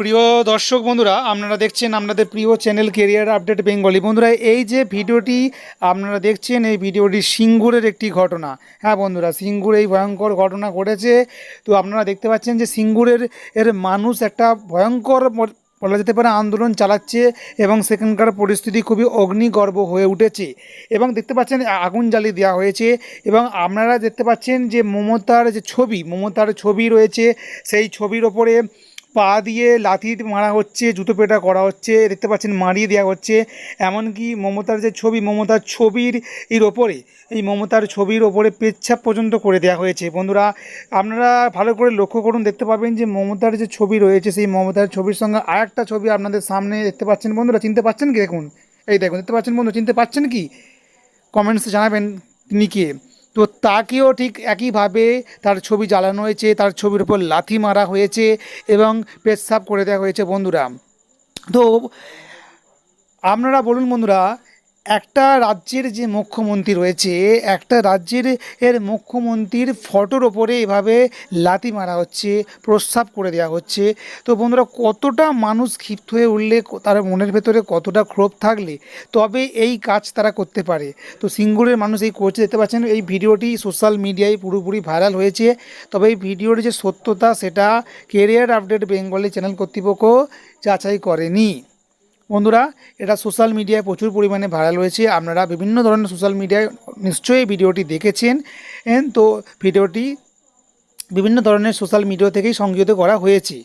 প্রিয় দর্শক বন্ধুরা, আপনারা দেখছেন আপনাদের প্রিয় চ্যানেল কেরিয়ার আপডেট বেঙ্গলি বন্ধুরা, এই যে ভিডিওটি আপনারা দেখছেন, এই ভিডিওটি সিঙ্গুরের একটি ঘটনা। হ্যাঁ বন্ধুরা, সিঙ্গুর এই ভয়ঙ্কর ঘটনা ঘটেছে। তো আপনারা দেখতে পাচ্ছেন যে সিঙ্গুরের এর মানুষ একটা ভয়ঙ্কর বলা যেতে পারে আন্দোলন চালাচ্ছে এবং সেখানকার পরিস্থিতি খুবই অগ্নিগর্ভ হয়ে উঠেছে। এবং দেখতে পাচ্ছেন, আগুন জ্বালিয়ে দেওয়া হয়েছে এবং আপনারা দেখতে পাচ্ছেন যে মমতার যে ছবি, মমতার ছবি রয়েছে, সেই ছবির ওপরে পা দিয়ে লাথি মারা হচ্ছে, জুতো পেটা করা হচ্ছে, দেখতে পাচ্ছেন মারিয়ে দেওয়া হচ্ছে। এমনকি মমতার যে ছবি, মমতার ছবির এর ওপরে, এই মমতার ছবির ওপরে পেচ্ছাপ পর্যন্ত করে দেওয়া হয়েছে। বন্ধুরা, আপনারা ভালো করে লক্ষ্য করুন, দেখতে পাবেন যে মমতার যে ছবি রয়েছে, সেই মমতার ছবির সঙ্গে আরেকটা ছবি আপনাদের সামনে দেখতে পাচ্ছেন। বন্ধুরা, চিনতে পাচ্ছেন কি? দেখুন, এই দেখুন, দেখতে পাচ্ছেন বন্ধু চিনতে পাচ্ছেন কি? কমেন্টসে জানাবেন তিনি কে? তো তাকেও ঠিক একইভাবে তার ছবি জ্বালানো হয়েছে, তার ছবির উপর লাথি মারা হয়েছে এবং পেশাব করে দেওয়া হয়েছে বন্ধুরা। তো আপনারা বলুন বন্ধুরা একটা রাজ্যের যে মুখ্যমন্ত্রী রয়েছে, একটা রাজ্যের এর মুখ্যমন্ত্রীর ফটোর ওপরে এভাবে লাথি মারা হচ্ছে, প্রস্রাব করে দেওয়া হচ্ছে। তো বন্ধুরা, কতটা মানুষ ক্ষিপ্ত হয়ে উঠলে, তার মনের ভেতরে কতটা ক্ষোভ থাকলে, তবে এই কাজ তারা করতে পারে। তো সিঙ্গুরের মানুষ এই করছে, দেখতে পাচ্ছেন, এই ভিডিওটি সোশ্যাল মিডিয়ায় পুরোপুরি ভাইরাল হয়েছে। তবে এই ভিডিওর যে সত্যতা, সেটা কেরিয়ার আপডেট বেঙ্গলি চ্যানেল কর্তৃপক্ষ যাচাই করেনি। বন্ধুরা, এটা সোশ্যাল মিডিয়ায় প্রচুর পরিমাণে ভাইরাল হয়েছে। আপনারা বিভিন্ন ধরনের সোশ্যাল মিডিয়ায় নিশ্চয়ই ভিডিওটি দেখেছেন। তো ভিডিওটি বিভিন্ন ধরনের সোশ্যাল মিডিয়া থেকেই সংযোজিত করা হয়েছে।